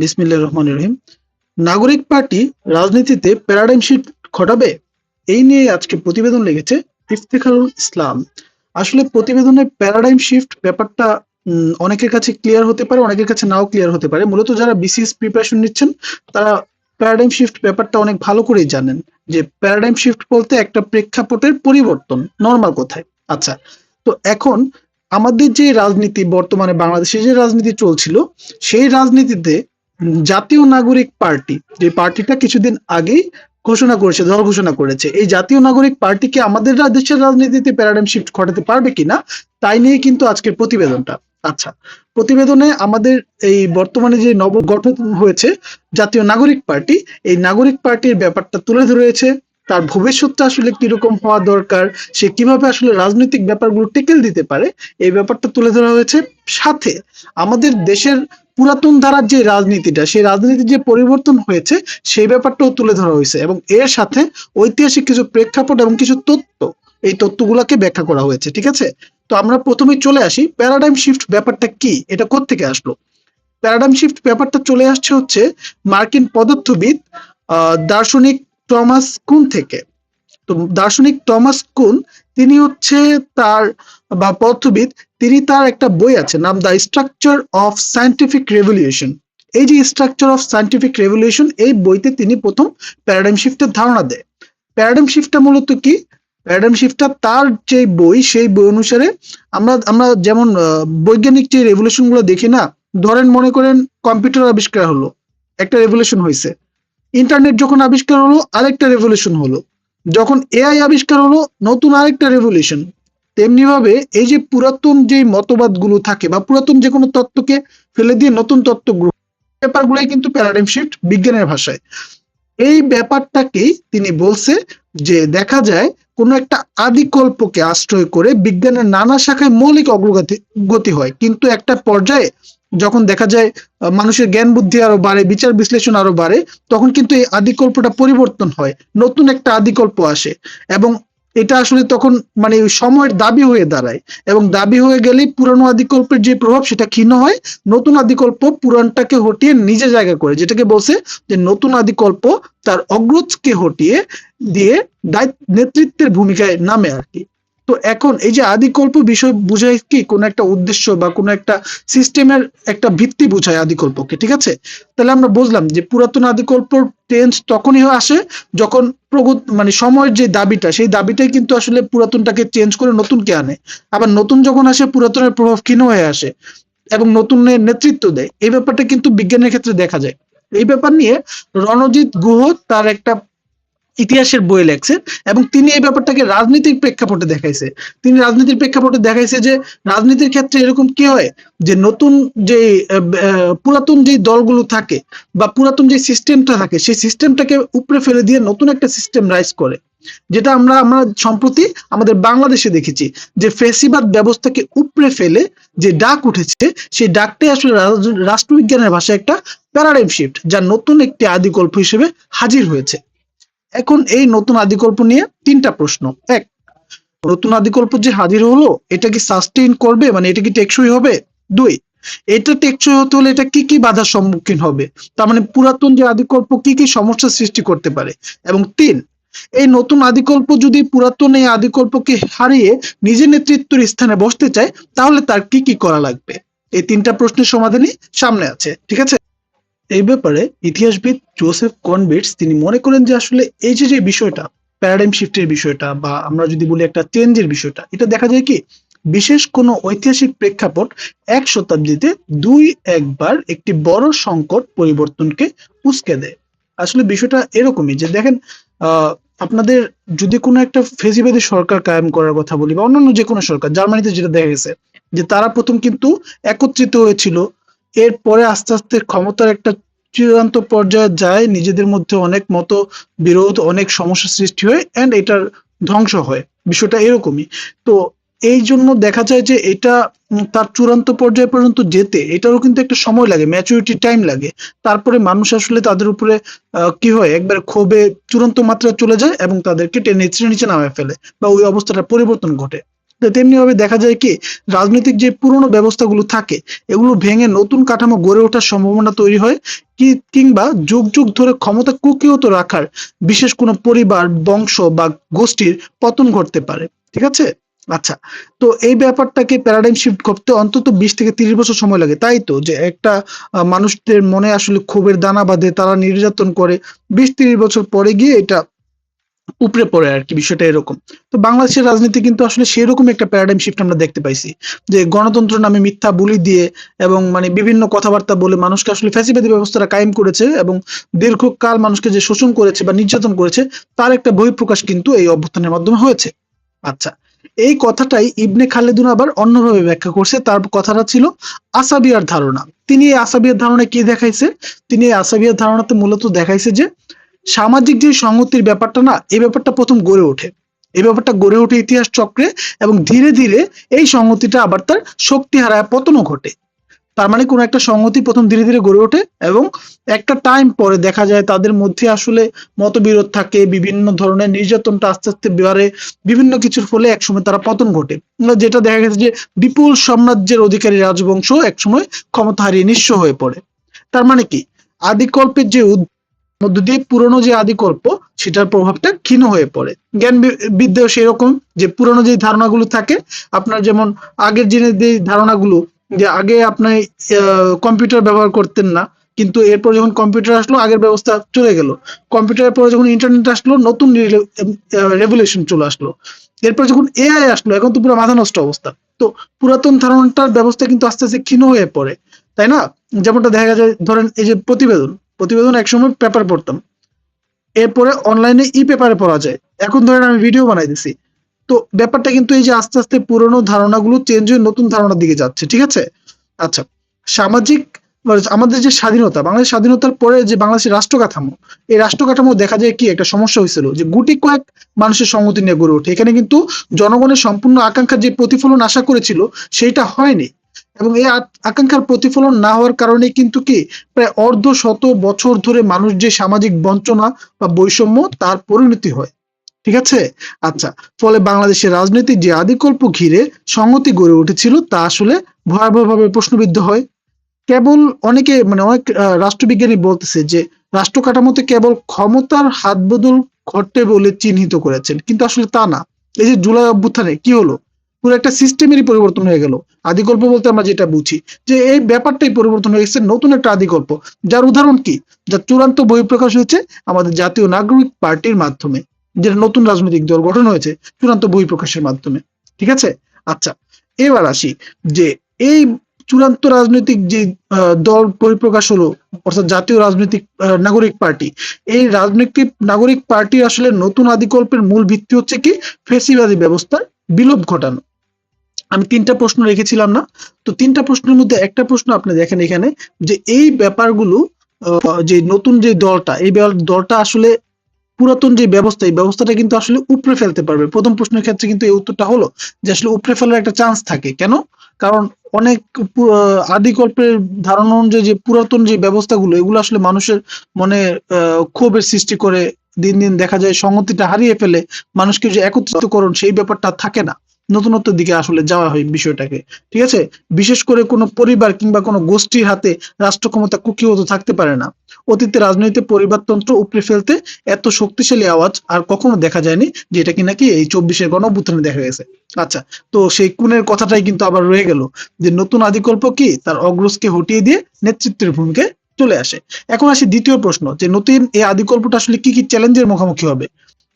বিসমিল্লাহ রহমান রহিম। নাগরিক পার্টি রাজনীতিতে প্যারাডাইম শিফট ঘটাবে, এই নিয়ে আজকে প্রতিবেদন লেগেছে ইফতেখারুল ইসলাম। আসলে প্রতিবেদনের প্যারাডাইম শিফট ব্যাপারটা অনেকের কাছে ক্লিয়ার হতে পারে, অনেকের কাছে নাও ক্লিয়ার হতে পারে। মূলত যারা বিসিএস প্রিপারেশন নিচ্ছেন, তারা প্যারাডাইম শিফট ব্যাপারটা অনেক ভালো করেই জানেন যে প্যারাডাইম শিফট বলতে একটা প্রেক্ষাপটের পরিবর্তন নর্মাল কোথায়। আচ্ছা তো এখন আমাদের যে রাজনীতি, বর্তমানে বাংলাদেশে যে রাজনীতি চলছিল, সেই রাজনীতিতে জাতীয় নাগরিক পার্টি, যে পার্টিটা কিছুদিন আগেই ঘোষণা করেছে দল ঘোষণা করেছে, এই জাতীয় নাগরিক পার্টিকে আমাদের দেশের রাজনীতিতে প্যারাডাইম শিফট ঘটাতে পারবে কিনা, তাই নিয়ে কিন্তু আজকের প্রতিবেদনটা। আচ্ছা প্রতিবেদনে আমাদের এই বর্তমানে যে নব গঠন হয়েছে জাতীয় নাগরিক পার্টি, এই নাগরিক পার্টির ব্যাপারটা তুলে ধরেছে তার ভবিষ্যৎটা আসলে কীরকম হওয়া দরকার, সে কীভাবে আসলে রাজনৈতিক ব্যাপারগুলো টেকেল দিতে পারে, এই ব্যাপারটা তুলে ধরা হয়েছে। সাথে আমাদের দেশের পুরাতন ধারার যে রাজনীতিটা, সেই রাজনীতির যে পরিবর্তন হয়েছে, সেই ব্যাপারটাও তুলে ধরা হয়েছে এবং এর সাথে ঐতিহাসিক কিছু প্রেক্ষাপট এবং কিছু তথ্য এই তথ্যগুলোকে ব্যাখ্যা করা হয়েছে, ঠিক আছে? তো আমরা প্রথমে চলে আসি প্যারাডাইম শিফট ব্যাপারটা কি? এটা কোত্থেকে আসলো? প্যারাডাইম শিফট ব্যাপারটা চলে আসছে হচ্ছে মার্কিন পদার্থবিদ দার্শনিক টমাস কুন থেকে। তো দার্শনিক টমাস কুন, তিনি হচ্ছে তার, বা পদার্থবিদ তিনি তার একটা বই আছে নাম the structure of scientific revolution. এই যে স্ট্রাকচার অফ সায়েন্টিফিক রেভলিউশন, এই বইতে তিনি প্রথম প্যারাডাইম শিফটের ধারণা দেয়। প্যারাডাইম শিফটটা মূলত কি? প্যারাডাইম শিফটটা তার যে বই, সেই বই অনুসারে আমরা আমরা যেমন বৈজ্ঞানিক যে রেভলিউশনগুলো দেখি না, ধরেন মনে করেন কম্পিউটার আবিষ্কার হলো, একটা রেভলিউশন হয়েছে ইন্টারনেট যখন আবিষ্কার হলো, আরেকটা রেভলিউশন হলো। যখন এআই আবিষ্কার হলো, নতুন আরেকটা রেভলিউশন তেমনি ভাবে এই যে পুরাতন যে মতবাদগুলো থাকে বা পুরাতন যে কোনো তত্ত্বকে ফেলে দিয়ে নতুন তত্ত্ব গ্রহণ ব্যাপারগুলোই কিন্তু প্যারাডাইম শিফট বিজ্ঞানের ভাষায়। এই ব্যাপারটাকেই তিনি বলছে যে দেখা যায় কোনো একটা আদিকল্পকে আশ্রয় করে বিজ্ঞানের নানা শাখায় মৌলিক অগ্রগতি, গতি হয়। কিন্তু একটা পর্যায়ে যখন দেখা যায় মানুষের জ্ঞান বুদ্ধি আরও বাড়ে, বিচার বিশ্লেষণ আরও বাড়ে, তখন কিন্তু এই আদিকল্পটা পরিবর্তন হয়, নতুন একটা আদিকল্প আসে এবং এটা আসলে তখন মানে সময়ের দাবি হয়ে দাঁড়ায় এবং দাবি হয়ে গেলেই পুরানো আদিকল্পের যে প্রভাব সেটা ক্ষীণ হয়, নতুন আদিকল্প পুরানটাকে হটিয়ে নিজে জায়গা করে, যেটাকে বলছে যে নতুন আদিকল্প তার অগ্রজকে হটিয়ে দিয়ে দায়িত্ব, নেতৃত্বের ভূমিকায় নামে আর কি। তো এখন এই যে আদিকল্প বিষয় বুঝায় কি কোন একটা উদ্দেশ্য বা কোন একটা সিস্টেমের একটা ভিত্তি বুঝায় আদিকল্পকে, ঠিক আছে? তাহলে আমরা বুঝলাম যে পুরাতন আদিকল্প টেন্স তখনই আসে যখন প্রগত মানে সময়ের যে দাবিটা, সেই দাবিটাই কিন্তু আসলে পুরাতনটাকে চেঞ্জ করে নতুনকে আনে। আবার নতুন যখন আসে, পুরাতনের প্রভাব ক্ষীণ হয়ে আসে এবং নতুনের নেতৃত্ব দেয়। এই ব্যাপারটা কিন্তু বিজ্ঞানের ক্ষেত্রে দেখা যায়। এই ব্যাপার নিয়ে রণজিৎ গুহ তার একটা ইতিহাসের বই লেখছেন এবং তিনি এই ব্যাপারটাকে রাজনীতির প্রেক্ষাপটে দেখাইছে। তিনি রাজনীতির প্রেক্ষাপটে দেখাইছে যে রাজনীতির ক্ষেত্রে এরকম কি হয় যে নতুন যে পুরাতন যে দলগুলো থাকে বা পুরাতন যে সিস্টেমটা থাকে, সেই সিস্টেমটাকে উপরে ফেলে দিয়ে নতুন একটা সিস্টেম রাইজ করে। যেটা আমরা আমরা সম্প্রতি আমাদের বাংলাদেশে দেখেছি যে ফেসিবাদ ব্যবস্থাকে উপরে ফেলে যে ডাক উঠেছে, সেই ডাকটাই আসলে রাষ্ট্রবিজ্ঞানের ভাষায় একটা প্যারাডাইম শিফট যা নতুন একটি আদিকল্প হিসেবে হাজির হয়েছে। এখন এই নতুন আদিকল্প নিয়ে তিনটা প্রশ্ন। এক, নতুন আদিকল্প যে হাজির হলো, এটা কি সাস্টেইন করবে? মানে এটা কি টেকসই হবে? দুই, এটা টেকসই হতে হলে এটা কি কি বাধার সম্মুখীন হবে? তার মানে পুরাতন যে আদিকল্প কি কি সমস্যার সৃষ্টি করতে পারে? এবং তিন, এই নতুন আদিকল্প যদি পুরাতন এই আদিকল্পকে হারিয়ে নিজের নেতৃত্বের স্থানে বসতে চায়, তাহলে তার কি কি করা লাগবে? এই তিনটা প্রশ্নের সমাধানই সামনে আছে, ঠিক আছে? এই ব্যাপারে ইতিহাসবিদ জোসেফ কনবিটস তিনি মনে করেন যে আসলে এই যে যে বিষয়টা প্যারাডাইম শিফটের বিষয়টা বা আমরা যদি বলি একটা চেঞ্জের বিষয়টা, এটা দেখা যায় কি বিশেষ কোনো ঐতিহাসিক প্রেক্ষাপট এক শতাব্দীতে দুই একবার একটি বড় সংকট পরিবর্তনকে উস্কে দেয়। আসলে বিষয়টা এরকমই যে দেখেন আপনাদের যদি কোনো একটা ফেসিবাদী সরকার কায়েম করার কথা বলি বা অন্যান্য যে কোনো সরকার, জার্মানিতে যেটা দেখা গেছে যে তারা প্রথম কিন্তু একত্রিত হয়েছিল এরপরে আস্তে আস্তে ক্ষমতার একটা চূড়ান্ত পর্যায়ে যায়, নিজেদের মধ্যে অনেক মত বিরোধ, অনেক সমস্যা সৃষ্টি হয় এন্ড এটার ধ্বংস হয়। বিষয়টা এরকমই। তো এই জন্য দেখা যায় যে এটা তার চূড়ান্ত পর্যায়ে পর্যন্ত যেতে, এটারও কিন্তু একটা সময় লাগে ম্যাচুরিটি টাইম লাগে। তারপরে মানুষ আসলে তাদের উপরে কি হয়? একবার ক্ষোভে চূড়ান্ত মাত্রায় চলে যায় এবং তাদেরকে টেনে নিচে নামায় ফেলে বা ওই অবস্থাটা পরিবর্তন ঘটে। তো তেমনি ভাবে দেখা যায় কি, রাজনৈতিক যে পুরনো ব্যবস্থাগুলো থাকে, এগুলো ভেঙে নতুন কাঠামো গড়ে ওঠার সম্ভাবনা তৈরি হয়, কি কিংবা যুগ যুগ ধরে ক্ষমতা কুকিয়ত রাখার বিশেষ কোনো পরিবার, বংশ বা গোষ্ঠীর পতন ঘটতে পারে। ঠিক আছে? আচ্ছা তো এই ব্যাপারটাকে প্যারাডাইম শিফট করতে অন্তত বিশ থেকে তিরিশ বছর সময় লাগে। তাই তো? যে একটা মানুষদের মনে আসলে ক্ষোভের দানা বাঁধে, তারা নির্যাতন করে। বিশ, তিরিশ বছর পরে গিয়ে এটা উপরে পড়ে আর কি, বিষয়টা এরকম। তো বাংলাদেশের রাজনীতি কিন্তু আসলে সেরকম একটা প্যারাডাইম শিফট আমরা দেখতে পাইছি, যে গণতন্ত্র নামে মিথ্যা বুলি দিয়ে এবং মানে বিভিন্ন কথাবার্তা বলে মানুষকে আসলে ফ্যাসিবাদী ব্যবস্থাটা কায়েম করেছে এবং দীর্ঘকাল মানুষকে যে শোষণ করেছে বা নির্যাতন করেছে, তার একটা বহিঃপ্রকাশ কিন্তু এই অভ্যুত্থানের মাধ্যমে হয়েছে। আচ্ছা এই কথাটাই ইবনে খালেদুন আবার অন্যভাবে ব্যাখ্যা করছে। তার কথাটা ছিল আসাবিয়ার ধারণা। তিনি এই আসাবিয়ার ধারণা কি দেখাইছে? তিনি এই আসাবিয়ার ধারণাতে মূলত দেখাইছে যে সামাজিক যে সংহতির ব্যাপারটা না, এই ব্যাপারটা প্রথম গড়ে ওঠে। এই ব্যাপারটা গড়ে ওঠে ইতিহাস চক্রে এবং ধীরে ধীরে এই সংহতিটা আবার তার শক্তি হারায় পতনও ঘটে। তার মানে কোন একটা সংহতি প্রথম ধীরে ধীরে গড়ে ওঠে এবং একটা টাইম পরে দেখা যায় তাদের মধ্যে আসলে মতবিরোধ থাকে, বিভিন্ন ধরনের নির্যাতনটা আস্তে আস্তে বাড়ে, বিভিন্ন কিছুর ফলে একসময় তারা পতন ঘটে। যেটা দেখা গেছে যে বিপুল সাম্রাজ্যের অধিকারী রাজবংশ একসময় ক্ষমতা হারিয়ে নিঃস্ব হয়ে পড়ে। তার মানে কি? আদিকল্পের যে মধ্য দিয়ে পুরনো যে আদিকল্প, সেটার প্রভাবটা ক্ষীণ হয়ে পড়ে। জ্ঞান বিদ্যাও সেরকম যে পুরনো যে ধারণাগুলো থাকে, আপনার যেমন আগের দিনের যে ধারণাগুলো, যে আগে আপনি কম্পিউটার ব্যবহার করতেন না, কিন্তু এরপর যখন কম্পিউটার আসলো, আগের ব্যবস্থা চলে গেল। কম্পিউটারের পরে যখন ইন্টারনেট আসলো, নতুন রেভলিউশন চলে আসলো। এরপর যখন এআই আসলো, এখন তো পুরো মাথা নষ্ট অবস্থা। তো পুরাতন ধারণাটার ব্যবস্থা কিন্তু আস্তে আস্তে ক্ষীণ হয়ে পড়ে, তাই না? যেমনটা দেখা যায়, ধরেন এই যে প্রতিবেদন প্রতিবেদন একসময় পেপার পড়তাম। এরপরে অনলাইনে ই পেপারে পড়া যায়। এখন ধরেন আমি ভিডিও বানাই দিছি। তো ব্যাপারটা কিন্তু এই যে আস্তে আস্তে পুরনো ধারণাগুলো চেঞ্জ হয়ে নতুন ধারণার দিকে যাচ্ছে, ঠিক আছে? আচ্ছা সামাজিক আমাদের যে স্বাধীনতা, বাংলাদেশ স্বাধীনতার পরে যে বাংলাদেশের রাষ্ট্র কাঠামো এই রাষ্ট্র কাঠামো দেখা যায় কি? একটা সমস্যা হয়েছিল যে গুটি কয়েক মানুষের সংগতি নিয়ে গড়ে ওঠে। এখানে কিন্তু জনগণের সম্পূর্ণ আকাঙ্ক্ষার যে প্রতিফলন আশা করেছিল সেইটা হয়নি। এবং এই আকাঙ্ক্ষার প্রতিফলন না হওয়ার কারণে কিন্তু কি, প্রায় অর্ধ শত বছর ধরে মানুষ যে সামাজিক বঞ্চনা বা বৈষম্য, তার পরিণতি হয়। ঠিক আছে? আচ্ছা ফলে বাংলাদেশের রাজনৈতিক যে আদিকল্প ঘিরে সংহতি গড়ে উঠেছিল, তা আসলে ভয়াবহভাবে প্রশ্নবিদ্ধ হয়। কেবল অনেকে মানে অনেক রাষ্ট্রবিজ্ঞানী বলতেছে যে, রাষ্ট্র কাঠামোতে কেবল ক্ষমতার হাত বদল ঘটে বলে চিহ্নিত করেছেন। কিন্তু আসলে তা না। এই যে জুলাই অভ্যুত্থানে কি হলো? পুরো একটা সিস্টেমেরই পরিবর্তন হয়ে গেল। আদিকল্প বলতে আমরা যেটা বুঝি, যে এই ব্যাপারটাই পরিবর্তন হয়ে গেছে, নতুন একটা আদিকল্প। যার উদাহরণ কি? যার চূড়ান্ত বহিঃপ্রকাশ হয়েছে আমাদের জাতীয় নাগরিক পার্টির মাধ্যমে, যেটা নতুন রাজনৈতিক দল গঠন হয়েছে, চূড়ান্ত বই প্রকাশের মাধ্যমে। ঠিক আছে? আচ্ছা এবার আসি, যে এই চূড়ান্ত রাজনৈতিক যে দল পরিপ্রকাশ হলো, অর্থাৎ জাতীয় রাজনৈতিক নাগরিক পার্টি, এই রাজনৈতিক নাগরিক পার্টি আসলে নতুন আদিকল্পের মূল ভিত্তি হচ্ছে কি? ফেসিবাদী ব্যবস্থার বিলোপ ঘটানো। আমি তিনটা প্রশ্ন রেখেছিলাম না। তো তিনটা প্রশ্নের মধ্যে একটা প্রশ্ন আপনি দেখেন এখানে যে এই ব্যাপারগুলো যে নতুন যে দলটা, এই দলটা আসলে পুরাতন যে ব্যবস্থা, এই ব্যবস্থাটা কিন্তু আসলে উপরে ফেলতে পারবে। প্রথম প্রশ্নের ক্ষেত্রে কিন্তু এই উত্তরটা হলো যে আসলে উপরে ফেলার একটা চান্স থাকে। কেন? কারণ অনেক আদিকল্পের ধারণা অনুযায়ী যে পুরাতন যে ব্যবস্থাগুলো, এগুলো আসলে মানুষের মনে ক্ষোভের সৃষ্টি করে দিন দিন দেখা যায়, সংহতিটা হারিয়ে ফেলে, মানুষকে যে একত্রিতকরণ, সেই ব্যাপারটা থাকে না। নতুনত্বের দিকে আসলে যাওয়া হয় বিষয়টাকে, ঠিক আছে? বিশেষ করে কোনো পরিবার কিংবা কোনো গোষ্ঠীর হাতে রাষ্ট্র ক্ষমতা কুক্ষিগত থাকতে পারে না। অতীতে রাজনৈতিক পরিবারতন্ত্র উপড়ে ফেলতে এত শক্তিশালী আওয়াজ আর কখনো দেখা যায়নি যেটা কি নাকি এই চব্বিশের গণ দেখা গেছে। আচ্ছা তো সেই কুনের কথাটাই কিন্তু আবার রয়ে গেল যে নতুন আদিকল্প কি? তার অগ্রজকে হটিয়ে দিয়ে নেতৃত্বের ভূমিকায় চলে আসে। এখন আসি দ্বিতীয় প্রশ্ন যে নতুন এই আদিকল্পটা আসলে কি কি চ্যালেঞ্জের মুখোমুখি হবে?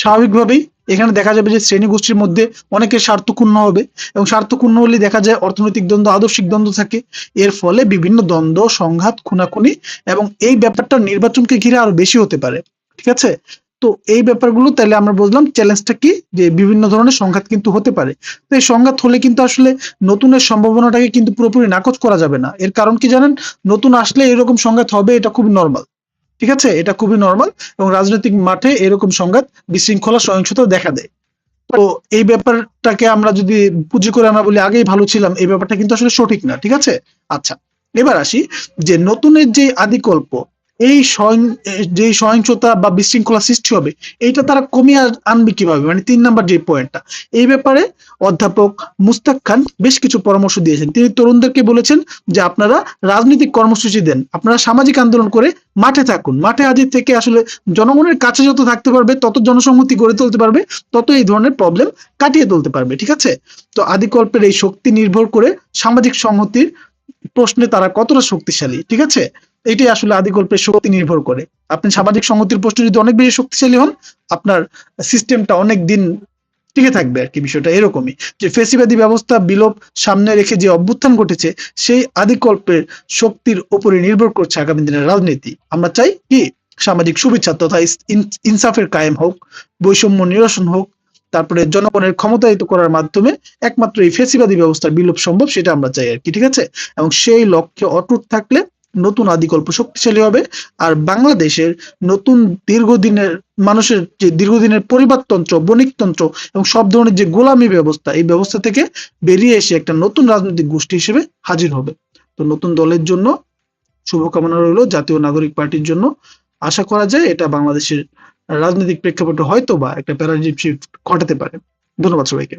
স্বাভাবিকভাবেই এখানে দেখা যাবে যে শ্রেণি গোষ্ঠীর মধ্যে অনেকের স্বার্থক্ষুণ্ণ হবে এবং স্বার্থক্ষুণ্ণ হলে দেখা যায় অর্থনৈতিক দ্বন্দ্ব, আদর্শিক দ্বন্দ্ব থাকে। এর ফলে বিভিন্ন দ্বন্দ্ব, সংঘাত, খুনাখুনি এবং এই ব্যাপারটা নির্বাচনকে ঘিরে আরও বেশি হতে পারে। ঠিক আছে? তো এই ব্যাপারগুলো তাহলে আমরা বুঝলাম চ্যালেঞ্জটা কি? যে বিভিন্ন ধরনের সংঘাত কিন্তু হতে পারে। তো এই সংঘাত হলে কিন্তু আসলে নতুনের সম্ভাবনাটাকে কিন্তু পুরোপুরি নাকচ করা যাবে না। এর কারণ কি জানেন? নতুন আসলে এরকম সংঘাত হবে, এটা খুবই নর্মাল ঠিক আছে? এটা খুবই নর্মাল এবং রাজনৈতিক মাঠে এরকম সংঘাত বিশৃঙ্খলা সহিংসতা দেখা দেয়। তো এই ব্যাপারটাকে আমরা যদি পুঁজি করে আমরা বলি, আগেই ভালো ছিলাম, এই ব্যাপারটা কিন্তু আসলে সঠিক না, ঠিক আছে? আচ্ছা এবার আসি যে নতুনের যে আদিকল্প এই যে সহিংসতা বা বিশৃঙ্খলা সৃষ্টি হবে, এইটা তারা কমিয়ে আন- আনবে কীভাবে? মানে তিন নাম্বার যে পয়েন্টটা এই ব্যাপারে অধ্যাপক মুস্তাক খান বেশ কিছু পরামর্শ দিয়েছেন। তিনি তরুণদেরকে বলেছেন যে আপনারা রাজনৈতিক কর্মসূচি দেন, আপনারা সামাজিক আন্দোলন করে মাঠে থাকুন। মাঠে আজ থেকে আসলে জনগণের কাছে যত থাকতে পারবে, তত জনসংহতি গড়ে তুলতে পারবে, তত এই ধরনের প্রবলেম কাটিয়ে তুলতে পারবে, ঠিক আছে? তো আদিকল্পের এই শক্তি নির্ভর করে সামাজিক সংহতির প্রশ্নে তারা কতটা শক্তিশালী, ঠিক আছে? এটাই আসলে আদিকল্পের শক্তি নির্ভর করে। আপনি সামাজিক সংহতির প্রশ্ন যদি অনেক বেশি শক্তিশালী হন, আপনার সিস্টেমটা অনেক দিন টিকে থাকবে আর কি বিষয়টা এরকমই। যে ফেসিবাদী ব্যবস্থা বিলোপ সামনে রেখে যে অভ্যুত্থান ঘটেছে, সেই আদিকল্পের শক্তির উপরে নির্ভর করছে আগামী দিনের রাজনীতি। আমরা চাই কি? সামাজিক সুবিচার তথা ইনসাফের কায়েম হোক, বৈষম্য নিরসন হোক, তারপরে জনগণের ক্ষমতায়িত করার মাধ্যমে একমাত্র এই ফেসিবাদী ব্যবস্থার বিলোপ সম্ভব, সেটা আমরা চাই আর কি, ঠিক আছে? এবং সেই লক্ষ্যে অটুট থাকলে নতুন আদিকল্প শক্তিশালী হবে। আর বাংলাদেশের নতুন দীর্ঘদিনের মানুষের যে দীর্ঘদিনের পরিবারতন্ত্র বণিকতন্ত্র এবং সব ধরনের যে গোলামি ব্যবস্থা, এই ব্যবস্থা থেকে বেরিয়ে এসে একটা নতুন রাজনৈতিক গোষ্ঠী হিসেবে হাজির হবে। তো নতুন দলের জন্য শুভকামনা রইল জাতীয় নাগরিক পার্টির জন্য। আশা করা যায় এটা বাংলাদেশের রাজনৈতিক প্রেক্ষাপটে হয়তো বা একটা প্যারাডিম শিফট ঘটাতে পারে। ধন্যবাদ সবাইকে।